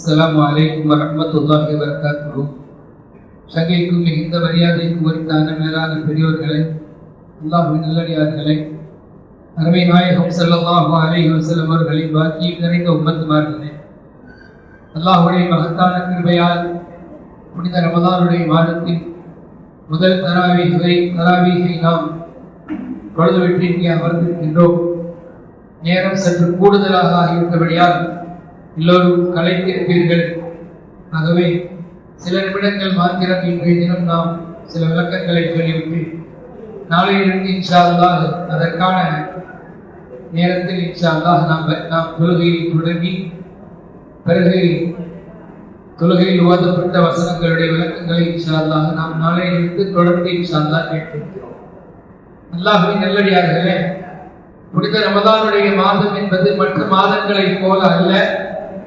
அஸ்ஸலாமு அலைக்கும் வரஹ்மத்துல்லாஹி வபரகாத்துஹு. சங்கைக்கும் மிகுந்த மரியாதைக்கும் உரித்தான மேலான பெரியோர்களே அல்லாஹின் நல்லடியார்களை அருமை நாயகம் ஸல்லல்லாஹு அலைஹி வஸல்லம் அவர்களின் பாக்கியம் நிறைந்த உம்மத்துமார்களே அல்லாஹுடைய மகத்தான கிருபையால் புனித ரமலானுடைய மாதத்தின் முதல் தராவீகை தராவீகை நாம் தொழுதுவிட்டு வெற்றி அமர்ந்திருக்கின்றோம். நேரம் சற்று கூடுதலாக ஆகிவிட்டபடியால் எல்லோரும் கலைத்திருப்பீர்கள் ஆகவே சில நிமிடங்கள் மாத்திரம் இன்றைய தினம் நாம் சில விளக்கங்களை சொல்லிவிட்டு நாளையிலிருந்து இன்ஷால்லாக அதற்கான நேரத்தில் இன்ஷால்லாக நாம் நாம் தொழுகையை தொடங்கி பிறகு தொழுகையில் ஓதப்பட்ட வசனங்களுடைய விளக்கங்களை இன்ஷால்லாக நாம் நாளையிலிருந்து தொடர்ந்து இன்ஷா கேட்டிருக்கிறோம். அல்லாஹுவை நல்லடியார்களே புனித ரமதானுடைய மாதம் என்பது மற்ற மாதங்களைப் போல அல்ல.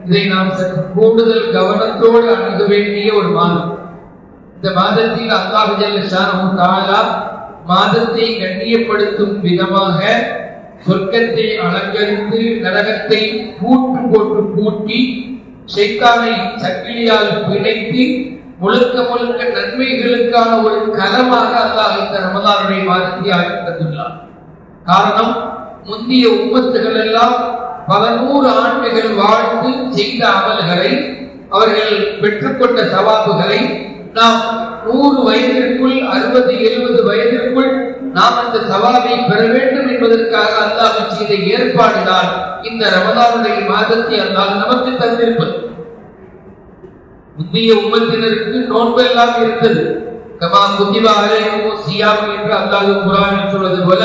இதை நாம் சற்று கூடுதல் கவனத்தோடு அணுக வேண்டிய ஒரு மாதம். இந்த மாதத்தில் அல்லாஹ் ஜல்லஷானு தாலா மாதத்தை கண்ணியப்படுத்தும் விதமாக சொர்க்கத்தை அலங்கரித்து நரகத்தை கூட்டு போட்டு கூட்டி ஷைத்தானை சக்கிலியால் பிணைத்து முழுக்க முழுக்க நன்மைகளுக்கான ஒரு கலமாக அல்லாஹ் இந்த ரமதானுடைய மாதத்தை ஆக்கி தந்துள்ளார் காரணம் முந்தைய உம்மத்துகள் எல்லாம் பல நூறு ஆண்டுகள் வாழ்ந்து செய்த அமல்களை அவர்கள் பெற்றுக்கொண்ட சவாபுகளை நாம் நூறு வயதிற்குள் அறுபது எழுபது வயதிற்குள் நாம் அந்த சவாபை பெற வேண்டும் என்பதற்காக அல்லாஹ் செய்த ஏற்பாடுதான் இந்த ரமதானுடைய மாதத்தை அல்லாஹ் நமக்கு தந்திருப்பது. முந்தைய உம்மத்தினருக்கு நோன்பு எல்லாம் இருந்தது. கமா குத்திபா அலைக்கும் சியாம் என்று அல்லாஹ் குரான் சொல்வது போல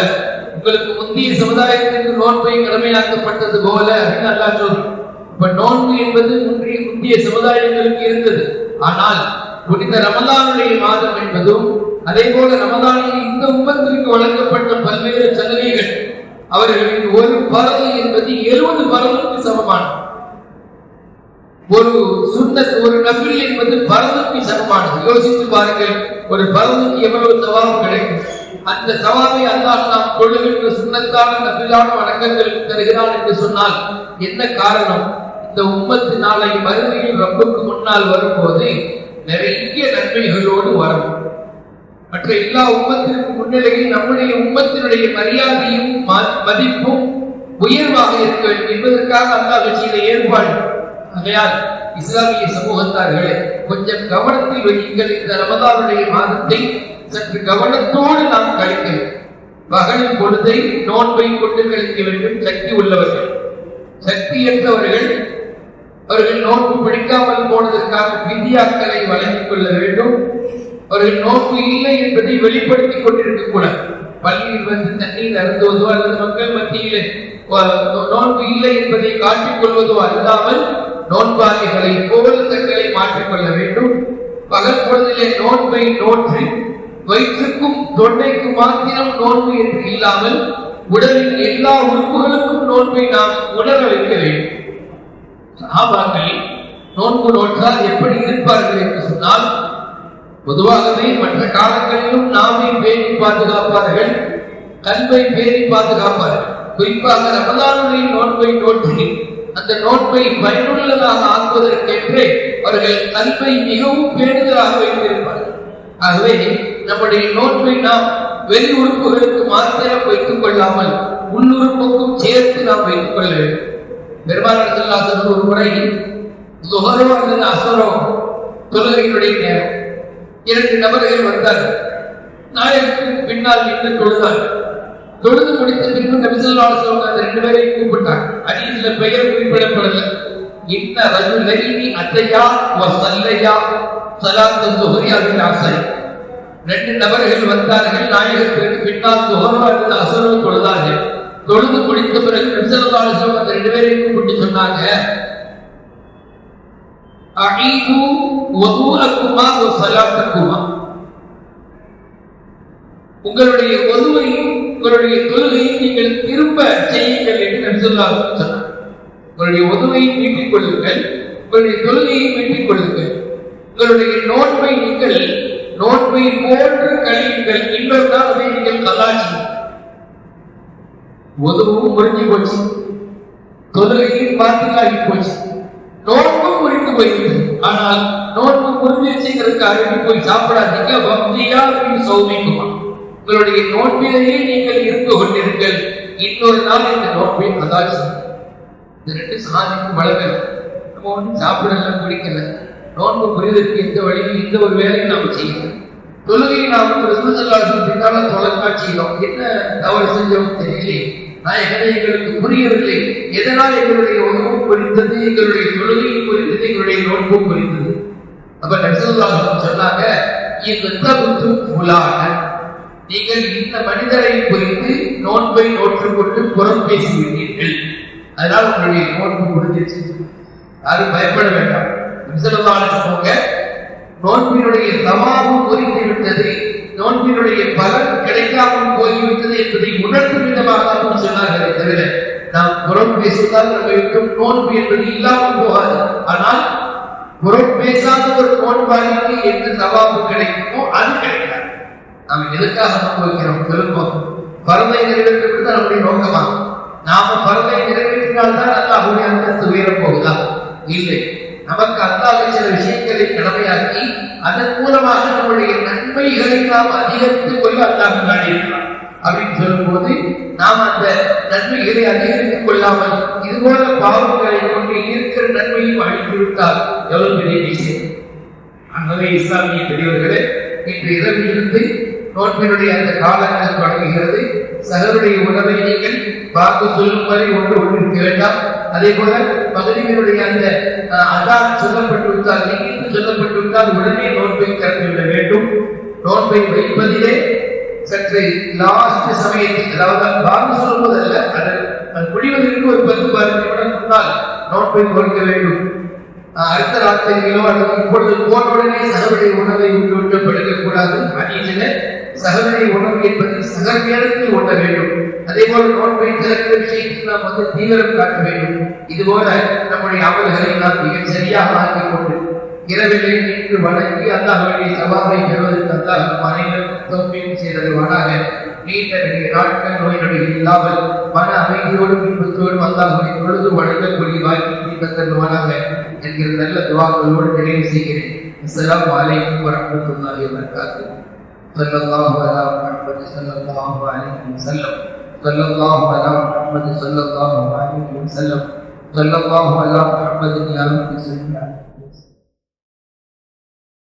உங்களுக்கு முந்தைய சமுதாயத்திற்கு நோன்பை கடமையாக்கப்பட்டது போல அல்லா சொல்றோம் இப்ப நோன்பு என்பது முந்தைய முந்தைய சமுதாயங்களுக்கு இருந்தது. ஆனால் புனித ரமதானுடைய மாதம் என்பதும் அதே போல ரமலானில் இந்த உம்மத்திற்கு வழங்கப்பட்ட பல்வேறு சலுகைகள். அவர்களின் ஒரு பரவு என்பது எழுபது பரவுக்கு சமமானது ஒரு சுண்ணத் ஒரு நபில் என்பது பரவுக்கு சமமானது. யோசித்து பாருங்கள் ஒரு பரவுக்கு எவ்வளவு தவறும் கிடைக்கும்? அந்த சவாலை அல்லாஹ் நாம் கொள்ளுகின்ற சுண்ணத்தான நபிலான வணக்கங்களுக்கு தருகிறான் என்று சொன்னால் என்ன காரணம்? இந்த உம்மத்து நாளை மறுமையில் ரப்புக்கு முன்னால் வரும்போது நிறைய நன்மைகளோடு வரும். மற்ற எல்லா உம்மத்திற்கு முன்னிலையில் நம்முடைய உம்மத்தினுடைய மரியாதையும் மதிப்பும் உயர்வாக இருக்க வேண்டும் என்பதற்காக அல்லாஹ் செய்த ஏற்பாடு. ஆகையால் இஸ்லாமிய சமூகத்தார்களே கொஞ்சம் கவனத்தில் வையுங்கள். இந்த ரமதானுடைய மாதத்தை சற்று கவனத்தோடு நாம் கழிக்க வேண்டும் பகல் பொழுதை நோன்பை கொண்டு கழிக்க வேண்டும். சக்தி உள்ளவர்கள். சக்தியற்றவர்கள் அவர்கள் நோன்பு பிடிக்காமல் போனதற்காக விதியாக்களை வழங்கிக் கொள்ள வேண்டும். அவர்கள் நோன்பு இல்லை என்பதை வெளிப்படுத்திக் கொண்டிருக்க கூடாது. பள்ளியில் வந்து தண்ணீர் அருந்துவதோ அல்லது மக்கள் மத்தியிலே நோன்பு இல்லை என்பதை காட்டிக் கொள்வதோ அல்லாமல் நோன்பாளிகளை போல தங்களை மாற்றிக்கொள்ள வேண்டும். பகல் பொழுதிலே நோன்பை நோற்றி வயிற்றுக்கும் தொண்டைக்கும் மாத்திரம் நோன்பு என்று இல்லாமல் உடலின் எல்லா உறுப்புகளுக்கும் நோன்பை நாம் உணர வைக்க வேண்டும். சஹாபாக்கள் நோன்பு நோற்றால் எப்படி இருப்பார்கள் என்று சொன்னால் பொதுவாகவே மற்ற காலங்களிலும் நாமை பேணி பாதுகாப்பார்கள் கல்வை பேணி பாதுகாப்பார்கள். குறிப்பாக ரமதானுடைய நோன்பை நோற்றி அந்த நோன்பை பயனுள்ளதாக ஆக்குவதற்கென்றே அவர்கள் கல்வை மிகவும் பேணுதலாக வைத்திருப்பார்கள். ஆகவே நம்முடைய நோன்பை நாம் வெளி உறுப்புகளுக்கு மாத்திரம் வைத்துக் கொள்ளாமல் உள்ளுறுப்புக்கும் சேர்த்து நாம் வைத்துக் கொள்ள. வேண்டும் பெருமாள் ஒரு முறை துகரோ அல்லது அசரோ தொழுகையினுடைய நேரம். இரண்டு நபர்கள் வந்தார்கள் நாயகத்துக்கு பின்னால் நின்று தொழுதார். தொழுது முடித்த பின்பு நபிசல்லாசன் அந்த ரெண்டு பேரையும் கூப்பிட்டார். அடியில பெயர் குறிப்பிடப்படல. இன்ன ரஜுலைனி அத்தையா வ சல்லையா? சலாத்து துஹரி அதில் ஆசை ரெண்டு நபர்கள் வந்தார்கள். நாயகத்திற்கு பின்னால் துகர்வார்கள் அல்லது அசரோ தொழுது முடித்த பிறகு நபிசல்லாசன் அந்த ரெண்டு பேரையும் கூப்பிட்டு சொன்னாங்க. அஈது வதுஅக்குமா வ ஸலாத்தக்குமா உங்களுடைய ஒதுவையும் உங்களுடைய தொழுகையும் நீங்கள் திரும்ப செய்யுங்கள் என்று சொன்னார். உங்களுடைய ஒதுவையை மீட்டிக் கொள்ளுங்கள் உங்களுடைய தொழுகையை மீட்டிக் கொள்ளுங்கள். உங்களுடைய நோன்பை நீங்கள் நோன்பை போன்று கழியுங்கள். இன்னொரு நாள் அதை நீங்கள் கலாச்சி உதவும் முறிஞ்சு போச்சு. தொழுகையும் பாத்திலாகி போச்சு. நோன்பும் முறிந்து போயிருக்கு ஆனால் நோன்பு முறிஞ்சிருச்சுங்கிறதுக்காக நீ போய் சாப்பிடாதீங்க. பக்தியா அப்படின்னு சௌமிக்குமா. உங்களுடைய நோன்பிலேயே நீங்கள் இருந்து கொண்டிருங்கள். இன்னொரு நாள் இந்த நோன்பை அதான் இந்த ரெண்டு சாதிக்கும் வளர்க்கல நம்ம ஒன்றும் சாப்பிடல குடிக்கல. நோன்பு புரிதற்கு இந்த வழியும் இந்த ஒரு வேலையும் நாம் செய்யணும் தொழுகை நாம் ரசூசல்லாசன் பின்னால தொலைக்காட்சியிலும் என்ன தவறு செஞ்சோம் தெரியலையே. நாயகனே எங்களுக்கு புரியவில்லை. எதனால் எங்களுடைய உணவு புரிந்தது எங்களுடைய தொழுகையும் புரிந்தது எங்களுடைய நோன்பு புரிந்தது? அப்ப நபிசுல்லாஹி சொன்னாங்க இந்த நீங்கள் இந்த மனிதரை குறித்து நோன்பை நோற்றுக்கொண்டு புறம் பேசிவிட்டீர்கள். அதனால் உங்களுடைய நோன்பு முடிஞ்சிருச்சு. யாரும் பயப்பட வேண்டாம். நபிசுல்லாஹி நோன்பினுடைய தவாபு முறிந்து நோன்பினுடைய பலன் கிடைக்காமல் போய்விட்டது என்பதை உணர்த்தும் விதமாக தான் சொன்னார்களே தவிர நாம் புறம் பேசுவதால் நம்மளுக்கும் நோன்பு என்பது இல்லாமல் போகாது. ஆனால் புறம் பேசாத ஒரு நோன்பாளிக்கு எந்த தவாபு கிடைக்குமோ அது கிடைக்காது. நாம் எதுக்காக நோன்பு வைக்கிறோம் சொல்லுவோம் பரதை நிறைவேற்றுவது தான் நம்முடைய நோக்கமா? நாம பரதை நிறைவேற்றினால்தான் அல்லாஹுடைய அந்தஸ்து உயரப் போகுதா? இல்லை. நமக்கு அல்லாத சில விஷயங்களை கடமையாக்கி அதன் மூலமாக நம்முடைய நன்மைகளை நாம் அதிகரித்துக் கொள்ள அல்லாஹ் நாடியிருக்கிறான் அப்படின்னு சொல்லும்போது நாம் அந்த நன்மைகளை அதிகரித்துக் கொள்ளாமல் இதுபோல பாவங்களை கொண்டு இருக்கிற நன்மையும் அழித்து விட்டால் எவ்வளவு பெரிய விஷயம்? ஆகவே இஸ்லாமிய பெரியவர்களே இன்று இரவில் இருந்து நோன்பினுடைய அந்த காலங்கள் தொடங்குகிறது. சகருடைய உணவை நீங்கள் பார்த்து சொல்லும் வரை ஒன்று ஒன்றிருக்க வேண்டாம். அதே போல மகளிருடைய அந்த அதான் சொல்லப்பட்டு விட்டால் நீங்க சொல்லப்பட்டு விட்டால் உடனே நோன்பை திறந்து விட வேண்டும். நோன்பை வைப்பதிலே சற்று லாஸ்ட் சமயத்தில் அதாவது பாங்கு சொல்வதல்ல அது அது முடிவதற்கு ஒரு பத்து பதினஞ்சு நிமிடம் முன்னால் நோன்பை நோக்க வேண்டும். அடுத்த ராத்திரியிலோ அல்லது இப்பொழுது போனவுடனே சகருடைய உணவை உண்டு விட்டு படுக்கக்கூடாது. அநீதில சகருடைய உணவு என்பது சகர் நேரத்தில் ஓட்ட வேண்டும். அதே போல நோன்பை திறக்கிற விஷயத்தில் நாம் வந்து தீவிரம் காட்ட வேண்டும் இது போல நம்முடைய அமல்களை நாம் மிக சரியாக ஆக்கிக் கொண்டு இரவிலே நின்று வணங்கி அல்லாஹ்வுடைய சவாலை பெறுவதற்கு அல்லாஹ் நம் அனைவருக்கும் தௌஃபீக் செய்தருவானாக நீண்ட நெடிய நாட்கள் நோய் நொடி இல்லாமல் மன அமைதியோடும் இன்பத்தோடும் அல்லாஹ்வை தொழுது வணங்கக்கூடிய வாய்ப்பை தந்தருவானாக என்கிற நல்ல துவாக்களோடு நிறைவு செய்கிறேன் அஸ்ஸலாமு அலைக்கும் வரஹ்மத்துல்லாஹி வபரகாத்துஹு صلى الله على محمد صلى الله عليه وسلم صلى الله على محمد صلى الله عليه وسلم. صلى الله على محمد يا رب سيدنا